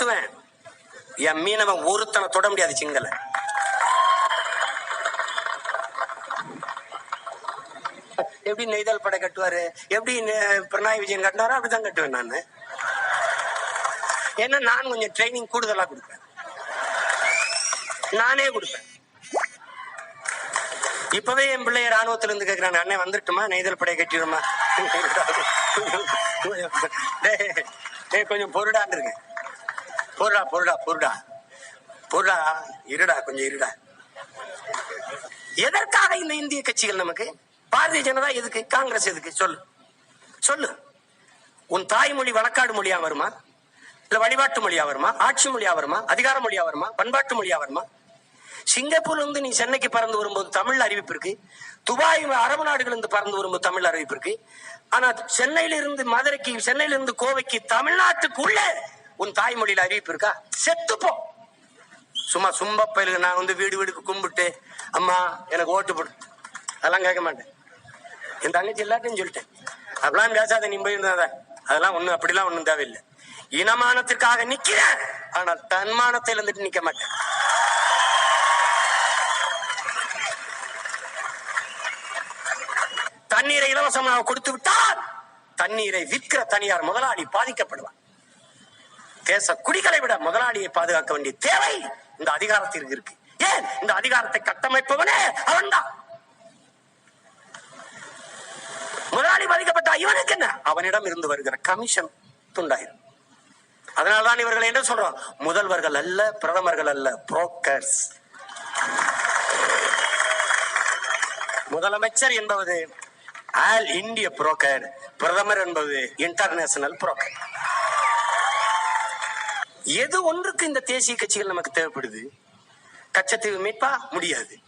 கட்டுவேன் என் மீனவன் ஒருத்தனை தொட முடியாது சிங்கள. எப்படி நெய்தல் படை கட்டுவாரு? எப்படி பிரணாய் விஜயன் கட்டினாரோ அப்படிதான் கட்டுவேன் நான். ஏன்னா நான் கொஞ்சம் ட்ரைனிங் கூடுதலா கொடுப்பேன். நானே கொடுப்பேன். இப்பவே என் பிள்ளைய ராணுவத்துல இருந்து கேக்குறாங்க அண்ணன் வந்துட்டுமா நெய்தல் படையை கட்டிடுமா? டே கொஞ்சம் பொருடான் இருக்கேன் பொருடா பொருடா பொருடா பொருடா இருடா கொஞ்சம் இருடா. எதற்காக இந்த இந்திய கட்சிகள் நமக்கு? பாரதிய ஜனதா எதுக்கு? காங்கிரஸ் எதுக்கு? சொல்லு. சொல்லு. உன் தாய்மொழி வழக்காடு மொழியா வருமா? இல்ல வழிபாட்டு மொழியா வருமா? ஆட்சி மொழியா வருமா? அதிகார மொழியா வருமா? பண்பாட்டு மொழியா வருமா? சிங்கப்பூர்ல இருந்து நீ சென்னைக்கு பறந்து வரும்போது தமிழ் அறிவிப்பு இருக்கு. துபாய் அரபு நாடுகள் இருந்து பறந்து வரும்போது தமிழ் அறிவிப்பு இருக்கு. ஆனா சென்னையில இருந்து மதுரைக்கு சென்னையில இருந்து கோவைக்கு தமிழ்நாட்டுக்குள்ள உன் தாய்மொழியில அறிவிப்பு இருக்கா? செத்துப்போ சும்மா சும்ப பயிலுக்கு நான் வந்து வீடு வீடுக்கு கும்பிட்டு அம்மா எனக்கு ஓட்டு போடு. அதெல்லாம் கேட்க மாட்டேன். என் தங்கச்சி எல்லாத்தையும் சொல்லிட்டேன். அப்படிலாம் பேசாத நீ போயிருந்தாத. அதெல்லாம் ஒன்றும் அப்படிலாம் ஒன்றும் தேவையில்லை. இனமானத்திற்காக நிக்கிறேன். ஆனால் தன்மானத்தில் இருந்துட்டு நிக்க மாட்டேன். தண்ணீரை இலவசமாக கொடுத்து விட்டால் தண்ணீரை விற்கிற தனியார் முதலாளி பாதிக்கப்படுவார். தேச குடிகளை விட முதலாளியை பாதுகாக்க வேண்டிய தேவை இந்த அதிகாரத்திற்கு இருக்கு. ஏன்? இந்த அதிகாரத்தை கட்டமைப்பவனே அவன் தான் முதலாளி பாதிக்கப்பட்ட இவனுக்கு என்ன? அவனிடம் இருந்து வருகிற கமிஷன் துண்டாயிரும். அதனால்தான் இவர்கள் என்ன சொல்றோம்? முதல்வர்கள் அல்ல பிரதமர்கள் அல்ல புரோக்கர்ஸ் முதலமைச்சர் என்பது ஆல் இந்திய புரோக்கர் பிரதமர் என்பது இன்டர்நேஷனல் புரோக்கர் எது ஒன்றுக்கு இந்த தேசிய கட்சிகள் நமக்கு தேவைப்படுது? கச்சத்தீவு மீட்பா? முடியாது.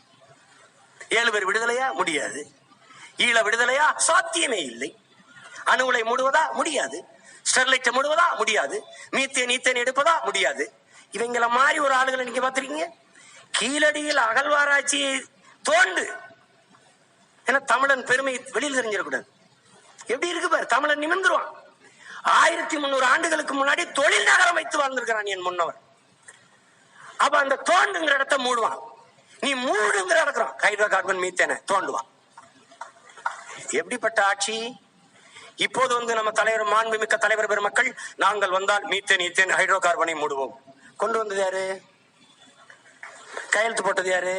ஏழு பேர் விடுதலையா? முடியாது. ஈழ விடுதலையா? சாத்தியமே இல்லை. அணு உலை மூடுவதா? முடியாது. ஸ்டெர்லைட்டை மூடுவதா? முடியாது. மீத்தேன் ஈத்தேன் எடுப்பதா? முடியாது. இவங்கள மாதிரி ஒரு ஆளுகளை நீங்க பாத்திருக்கீங்க கீழடியில் அகழ்வாராய்ச்சி தோண்டு. ஏன்னா தமிழன் பெருமை வெளியில் தெரிஞ்சிடக்கூடாது. எப்படி இருக்கு பாரு? தமிழன் நிமிர்ந்துருவான். ஆயிரத்தி முன்னூறு ஆண்டுகளுக்கு முன்னாடி தொழில் நகரம் வைத்து வாழ்ந்திருக்கிறான் என் முன்னவர். அப்ப அந்த தோண்டுங்கிற இடத்த மூடுவான் நீ மூடுங்கிற இடக்கிறான் ஹைட்ரோ கார்பன் மீத்தேன தோண்டுவான் எப்படிப்பட்ட ஆட்சி? இப்போது வந்து நம்ம தலைவர் மாண்புமிக்க தலைவர் பெருமக்கள் நாங்கள் வந்தால் மீத்தேன் ஈத்தேன் ஹைட்ரோ கார்பனை மூடுவோம். கொண்டு வந்தது யாரு? கையெழுத்து போட்டது யாரு?